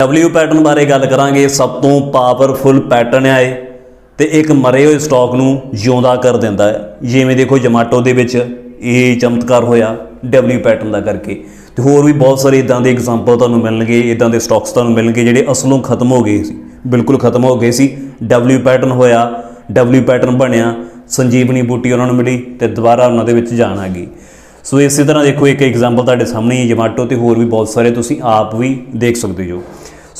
W pattern ਬਾਰੇ ਗੱਲ ਕਰਾਂਗੇ। ਸਭ ਤੋਂ ਪਾਵਰਫੁਲ ਪੈਟਰਨ ਹੈ ਇਹ ਤੇ ਇੱਕ ਮਰੇ ਹੋਏ ਸਟਾਕ ਨੂੰ ਜਿਉਂਦਾ ਕਰ ਦਿੰਦਾ ਹੈ। ਜਿਵੇਂ ਦੇਖੋ ਜਮਾਟੋ ਦੇ ਵਿੱਚ ਇਹ ਚਮਤਕਾਰ ਹੋਇਆ W ਪੈਟਰਨ ਦਾ ਕਰਕੇ। ਤੇ ਹੋਰ ਵੀ ਬਹੁਤ ਸਾਰੇ ਇਦਾਂ ਦੇ ਐਗਜ਼ਾਮਪਲ ਤੁਹਾਨੂੰ ਮਿਲਣਗੇ, ਇਦਾਂ ਦੇ ਸਟਾਕਸ ਤੁਹਾਨੂੰ ਮਿਲਣਗੇ ਜਿਹੜੇ ਅਸਲੋਂ ਖਤਮ ਹੋ ਗਏ ਸੀ, ਬਿਲਕੁਲ ਖਤਮ ਹੋ ਗਏ ਸੀ। W ਪੈਟਰਨ ਹੋਇਆ, W ਪੈਟਰਨ ਬਣਿਆ, ਸੰਜੀਵਨੀ ਬੂਟੀ ਉਹਨਾਂ ਨੂੰ ਮਿਲੀ ਤੇ ਦੁਬਾਰਾ ਉਹਨਾਂ ਦੇ ਵਿੱਚ ਜਾਣ ਆ ਗਈ। ਸੋ ਇਸੇ ਤਰ੍ਹਾਂ ਦੇਖੋ ਇੱਕ ਐਗਜ਼ਾਮਪਲ ਤੁਹਾਡੇ ਸਾਹਮਣੇ ਹੀ ਜਮਾਟੋ ਤੇ ਹੋਰ ਵੀ ਬਹੁਤ ਸਾਰੇ ਤੁਸੀਂ ਆਪ ਵੀ ਦੇਖ ਸਕਦੇ ਹੋ।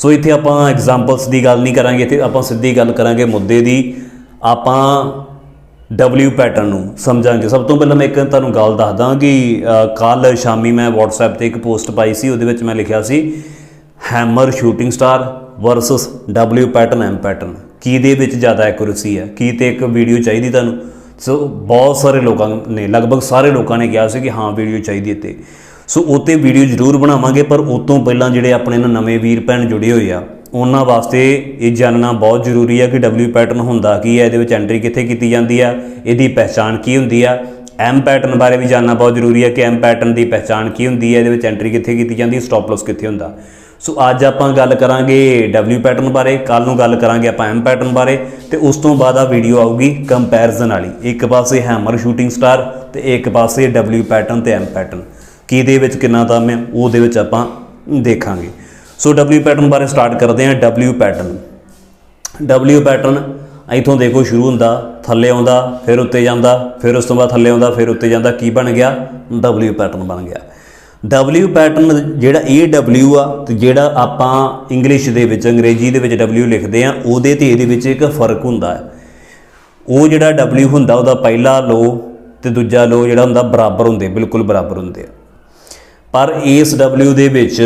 ਸੋ ਇੱਥੇ ਆਪਾਂ ਐਗਜ਼ਾਮਪਲਸ ਦੀ ਗੱਲ ਨਹੀਂ ਕਰਾਂਗੇ, ਇੱਥੇ ਆਪਾਂ ਸਿੱਧੀ ਗੱਲ ਕਰਾਂਗੇ ਮੁੱਦੇ ਦੀ। ਆਪਾਂ W ਪੈਟਰਨ ਨੂੰ ਸਮਝਾਂਗੇ। ਸਭ ਤੋਂ ਪਹਿਲਾਂ ਮੈਂ ਇੱਕ ਤੁਹਾਨੂੰ ਗੱਲ ਦੱਸਦਾ ਕਿ ਕੱਲ ਸ਼ਾਮੀ ਮੈਂ WhatsApp ਤੇ ਇੱਕ ਪੋਸਟ ਪਾਈ ਸੀ, ਉਹਦੇ ਵਿੱਚ ਮੈਂ ਲਿਖਿਆ ਸੀ hammer shooting star versus W pattern M pattern ਕੀ ਦੇ ਵਿੱਚ ਜ਼ਿਆਦਾ ਐਕੂਰੇਸੀ ਹੈ? ਕੀ ਤੇ ਇੱਕ ਵੀਡੀਓ ਚਾਹੀਦੀ ਤੁਹਾਨੂੰ? ਸੋ ਬਹੁਤ ਸਾਰੇ ਲੋਕਾਂ ਨੇ, ਲਗਭਗ ਸਾਰੇ ਲੋਕਾਂ ਨੇ ਕਿਹਾ ਸੀ ਕਿ ਹਾਂ ਵੀਡੀਓ ਚਾਹੀਦੀ ਹੈ ਤੇ ਸੋ ਉਹ 'ਤੇ ਵੀਡੀਓ ਜ਼ਰੂਰ ਬਣਾਵਾਂਗੇ, ਪਰ ਉਹ ਤੋਂ ਪਹਿਲਾਂ ਜਿਹੜੇ ਆਪਣੇ ਨਾਲ ਨਵੇਂ ਵੀਰ ਭੈਣ ਜੁੜੇ ਹੋਏ ਆ, ਉਹਨਾਂ ਵਾਸਤੇ ਇਹ ਜਾਣਨਾ ਬਹੁਤ ਜ਼ਰੂਰੀ ਹੈ ਕਿ W ਪੈਟਰਨ ਹੁੰਦਾ ਕੀ ਹੈ ਇਹਦੇ ਵਿੱਚ ਐਂਟਰੀ ਕਿੱਥੇ ਕੀਤੀ ਜਾਂਦੀ ਆ, ਇਹਦੀ ਪਹਿਚਾਣ ਕੀ ਹੁੰਦੀ ਆ। M ਪੈਟਰਨ ਬਾਰੇ ਵੀ ਜਾਣਨਾ ਬਹੁਤ ਜ਼ਰੂਰੀ ਹੈ ਕਿ M ਪੈਟਰਨ ਦੀ ਪਹਿਚਾਣ ਕੀ ਹੁੰਦੀ ਹੈ ਇਹਦੇ ਵਿੱਚ ਐਂਟਰੀ ਕਿੱਥੇ ਕੀਤੀ ਜਾਂਦੀ ਹੈ ਸਟਾਪ ਲਾਸ ਕਿੱਥੇ ਹੁੰਦਾ। ਸੋ ਅੱਜ ਆਪਾਂ ਗੱਲ ਕਰਾਂਗੇ W ਪੈਟਰਨ ਬਾਰੇ ਕੱਲ ਨੂੰ ਗੱਲ ਕਰਾਂਗੇ ਆਪਾਂ M ਪੈਟਰਨ ਬਾਰੇ, ਤੇ ਉਸ ਤੋਂ ਬਾਅਦ ਆ ਵੀਡੀਓ ਆਊਗੀ ਕੰਪੈਰੀਜ਼ਨ ਵਾਲੀ। ਇੱਕ ਪਾਸੇ ਹੈਮਰ ਸ਼ੂਟਿੰਗ ਸਟਾਰ ਤੇ ਇੱਕ ਪਾਸੇ W ਪੈਟਰਨ ਤੇ M ਪੈਟਰਨ ਕਿਹਦੇ ਵਿੱਚ ਕਿੰਨਾ ਦਮ ਹੈ, ਉਹਦੇ ਵਿੱਚ ਆਪਾਂ ਦੇਖਾਂਗੇ। ਸੋ W ਪੈਟਰਨ ਬਾਰੇ ਸਟਾਰਟ ਕਰਦੇ ਹਾਂ, W ਪੈਟਰਨ W ਪੈਟਰਨ ਇਥੋਂ ਦੇਖੋ ਸ਼ੁਰੂ ਹੁੰਦਾ, ਥੱਲੇ ਆਉਂਦਾ, ਫਿਰ ਉੱਤੇ ਜਾਂਦਾ, ਫਿਰ ਉਸ ਤੋਂ ਬਾਅਦ ਥੱਲੇ ਆਉਂਦਾ, ਫਿਰ ਉੱਤੇ ਜਾਂਦਾ, ਕੀ ਬਣ ਗਿਆ? W ਪੈਟਰਨ ਬਣ ਗਿਆ। W ਪੈਟਰਨ ਜਿਹੜਾ ਇਹ W ਆ ਤੇ ਜਿਹੜਾ ਆਪਾਂ ਇੰਗਲਿਸ਼ ਦੇ ਵਿੱਚ, ਅੰਗਰੇਜ਼ੀ ਦੇ ਵਿੱਚ W ਲਿਖਦੇ ਆ ਉਹਦੇ ਤੇ ਇਹਦੇ ਵਿੱਚ ਇੱਕ ਫ਼ਰਕ ਹੁੰਦਾ ਹੈ। ਉਹ ਜਿਹੜਾ W ਹੁੰਦਾ, ਉਹਦਾ ਪਹਿਲਾ ਲੋ ਤੇ ਦੂਜਾ ਲੋ ਜਿਹੜਾ ਹੁੰਦਾ, ਬਰਾਬਰ ਹੁੰਦੇ, ਬਿਲਕੁਲ ਬਰਾਬਰ ਹੁੰਦੇ ਆ। ਪਰ ਇਸ W ਦੇ ਵਿੱਚ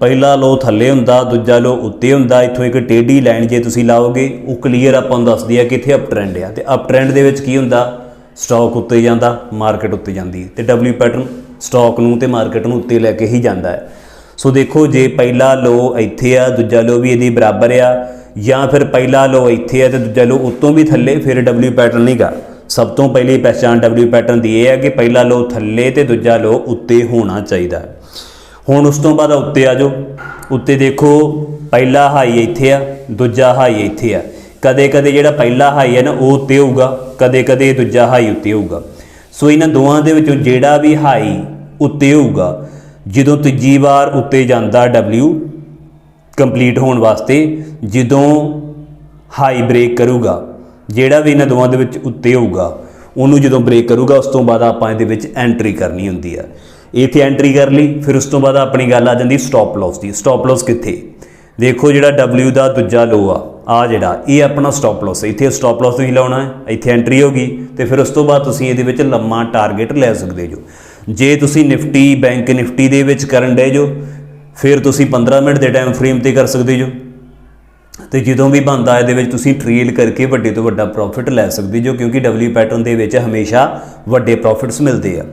ਪਹਿਲਾ ਲੋ ਥੱਲੇ ਹੁੰਦਾ, ਦੂਜਾ ਲੋ ਉੱਤੇ ਹੁੰਦਾ, ਇੱਥੋਂ ਇੱਕ ਟੇਢੀ ਲਾਈਨ ਜੇ ਤੁਸੀਂ ਲਾਓਗੇ, ਉਹ ਕਲੀਅਰ ਆਪਾਂ ਨੂੰ ਦੱਸਦੀ ਹੈ ਕਿ ਇੱਥੇ ਅਪ ਟ੍ਰੈਂਡ ਆ। ਤੇ ਅਪ ਟ੍ਰੈਂਡ ਦੇ ਵਿੱਚ ਕੀ ਹੁੰਦਾ? ਸਟਾਕ ਉੱਤੇ ਜਾਂਦਾ ਮਾਰਕੀਟ ਉੱਤੇ ਜਾਂਦੀ। ਹੈ ਤੇ W ਪੈਟਰਨ ਸਟਾਕ ਨੂੰ ਤੇ ਮਾਰਕੀਟ ਨੂੰ ਉੱਤੇ ਲੈ ਕੇ ਹੀ ਜਾਂਦਾ ਹੈ। ਸੋ ਦੇਖੋ, ਜੇ ਪਹਿਲਾ ਲੋ ਇੱਥੇ ਆ, ਦੂਜਾ ਲੋ ਵੀ ਇਹਦੀ ਬਰਾਬਰ ਆ, ਜਾਂ ਫਿਰ ਪਹਿਲਾ ਲੋ ਇੱਥੇ ਆ ਤੇ ਦੂਜਾ ਲੋ ਉੱਤੋਂ ਵੀ ਥੱਲੇ, ਫਿਰ W ਪੈਟਰਨ ਨਹੀਂਗਾ ਸਭ ਤੋਂ ਪਹਿਲੀ ਪਹਿਚਾਣ W ਪੈਟਰਨ ਦੀ ਇਹ ਹੈ ਕਿ ਪਹਿਲਾ ਲੋ ਥੱਲੇ ਤੇ ਦੂਜਾ ਲੋ ਉੱਤੇ ਹੋਣਾ ਚਾਹੀਦਾ ਹੈ। ਹੁਣ ਉਸ ਤੋਂ ਬਾਅਦ ਉੱਤੇ ਆ ਜਾਓ। ਉੱਤੇ ਦੇਖੋ, ਪਹਿਲਾ ਹਾਈ ਇੱਥੇ ਆ, ਦੂਜਾ ਹਾਈ ਇੱਥੇ ਆ। ਕਦੇ ਕਦੇ ਜਿਹੜਾ ਪਹਿਲਾ ਹਾਈ ਹੈ ਨਾ, ਉਹ ਉੱਤੇ ਹੋਊਗਾ। ਕਦੇ ਕਦੇ ਦੂਜਾ ਹਾਈ ਉੱਤੇ ਹੋਊਗਾ। ਸੋ ਇਹਨਾਂ ਦੋਵਾਂ ਦੇ ਵਿੱਚੋਂ ਜਿਹੜਾ ਵੀ ਹਾਈ ਉੱਤੇ ਹੋਊਗਾ, ਜਦੋਂ ਤੀਜੀ ਵਾਰ ਉੱਤੇ ਜਾਂਦਾ W ਕੰਪਲੀਟ ਹੋਣ ਵਾਸਤੇ, ਜਦੋਂ ਹਾਈ ਬ੍ਰੇਕ ਕਰੂਗਾ ਜਿਹੜਾ ਵੀ ਇਹਨਾਂ ਦੋਵਾਂ ਦੇ ਵਿੱਚ ਉੱਤੇ ਹੋਊਗਾ, ਉਹਨੂੰ ਜਦੋਂ ਬ੍ਰੇਕ ਕਰੂਗਾ, ਉਸ ਤੋਂ ਬਾਅਦ ਆਪਾਂ ਇਹਦੇ ਵਿੱਚ ਐਂਟਰੀ ਕਰਨੀ ਹੁੰਦੀ ਆ। ਇੱਥੇ ਐਂਟਰੀ ਕਰ ਲਈ, ਫਿਰ ਉਸ ਤੋਂ ਬਾਅਦ ਆਪਣੀ ਗੱਲ ਆ ਜਾਂਦੀ ਸਟਾਪ ਲਾਸ ਦੀ। ਸਟਾਪ ਲਾਸ ਕਿੱਥੇ? ਦੇਖੋ ਜਿਹੜਾ W ਦਾ ਦੂਜਾ ਲੋ ਆ ਆ ਜਿਹੜਾ, ਇਹ ਆਪਣਾ ਸਟਾਪ ਲਾਸ ਇੱਥੇ ਸਟਾਪ ਲਾਸ ਤੁਸੀਂ ਲਾਉਣਾ ਹੈ, ਇੱਥੇ ਐਂਟਰੀ ਹੋਗੀ ਤੇ ਫਿਰ ਉਸ ਤੋਂ ਬਾਅਦ ਤੁਸੀਂ ਇਹਦੇ ਵਿੱਚ ਲੰਮਾ ਟਾਰਗੇਟ ਲੈ ਸਕਦੇ ਜੋ। ਜੇ ਤੁਸੀਂ ਨਿਫਟੀ, ਬੈਂਕ ਨਿਫਟੀ ਦੇ ਵਿੱਚ ਕਰਨ ਡੇ ਜੋ, ਫਿਰ ਤੁਸੀਂ 15 ਮਿੰਟ ਦੇ ਟਾਈਮ ਫਰੇਮ ਤੇ ਕਰ ਸਕਦੇ ਜੋ। ਤੇ ਜਦੋਂ ਵੀ ਬਣਦਾ ਇਹਦੇ ਵਿੱਚ ਤੁਸੀਂ ਟ੍ਰੇਲ ਕਰਕੇ ਵੱਡੇ ਤੋਂ ਵੱਡਾ ਪ੍ਰੋਫਿਟ ਲੈ ਸਕਦੇ ਜੋ ਕਿਉਂਕਿ W ਪੈਟਰਨ ਦੇ ਵਿੱਚ ਹਮੇਸ਼ਾ ਵੱਡੇ ਪ੍ਰੋਫਿਟਸ ਮਿਲਦੇ ਆ।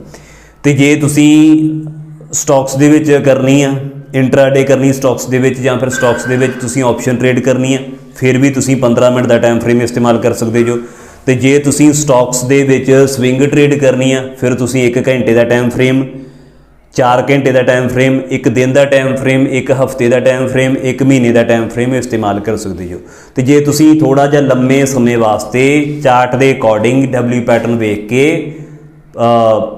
ਤੇ ਜੇ ਤੁਸੀਂ ਸਟਾਕਸ ਦੇ ਵਿੱਚ ਕਰਨੀ ਆ ਇੰਟਰਾਡੇ ਕਰਨੀ ਸਟਾਕਸ ਦੇ ਵਿੱਚ ਜਾਂ ਫਿਰ ਸਟਾਕਸ ਦੇ ਵਿੱਚ ਤੁਸੀਂ ਆਪਸ਼ਨ ਟ੍ਰੇਡ ਕਰਨੀ ਆ, ਫਿਰ ਵੀ ਤੁਸੀਂ 15 ਮਿੰਟ ਦਾ ਟਾਈਮ ਫਰੇਮ ਇਸਤੇਮਾਲ ਕਰ ਸਕਦੇ ਜੋ। ਤੇ ਜੇ ਤੁਸੀਂ ਸਟਾਕਸ ਦੇ ਵਿੱਚ ਸਵਿੰਗ ਟ੍ਰੇਡ ਕਰਨੀ ਆ, ਫਿਰ ਤੁਸੀਂ 1 ਘੰਟੇ ਦਾ ਟਾਈਮ ਫਰੇਮ 4 ਘੰਟੇ ਦਾ ਟਾਈਮ ਫਰੇਮ ਇੱਕ ਦਿਨ ਦਾ ਟਾਈਮ ਫਰੇਮ ਇੱਕ ਹਫ਼ਤੇ ਦਾ ਟਾਈਮ ਫਰੇਮ ਇੱਕ ਮਹੀਨੇ ਦਾ ਟਾਈਮ ਫਰੇਮ ਇਸਤੇਮਾਲ ਕਰ ਸਕਦੇ ਹੋ। ਤੇ ਜੇ ਤੁਸੀਂ ਥੋੜਾ ਜਿਹਾ ਲੰਮੇ ਸਮੇਂ ਵਾਸਤੇ ਚਾਰਟ ਦੇ ਅਕੋਰਡਿੰਗ W ਪੈਟਰਨ ਵੇਖ ਕੇ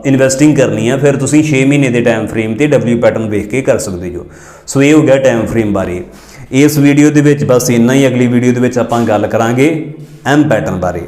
ਇਨਵੈਸਟਿੰਗ ਕਰਨੀ ਆ, ਫਿਰ ਤੁਸੀਂ 6 ਮਹੀਨੇ ਦੇ ਟਾਈਮ ਫਰੇਮ ਤੇ W ਪੈਟਰਨ ਵੇਖ ਕੇ ਕਰ ਸਕਦੇ ਹੋ। ਸੋ ਇਹ ਹੋ ਗਿਆ ਟਾਈਮ ਫਰੇਮ ਬਾਰੇ। ਇਸ ਵੀਡੀਓ ਦੇ ਵਿੱਚ ਬਸ ਇੰਨਾ ਹੀ, ਅਗਲੀ ਵੀਡੀਓ ਦੇ ਵਿੱਚ ਆਪਾਂ ਗੱਲ ਕਰਾਂਗੇ M ਪੈਟਰਨ ਬਾਰੇ।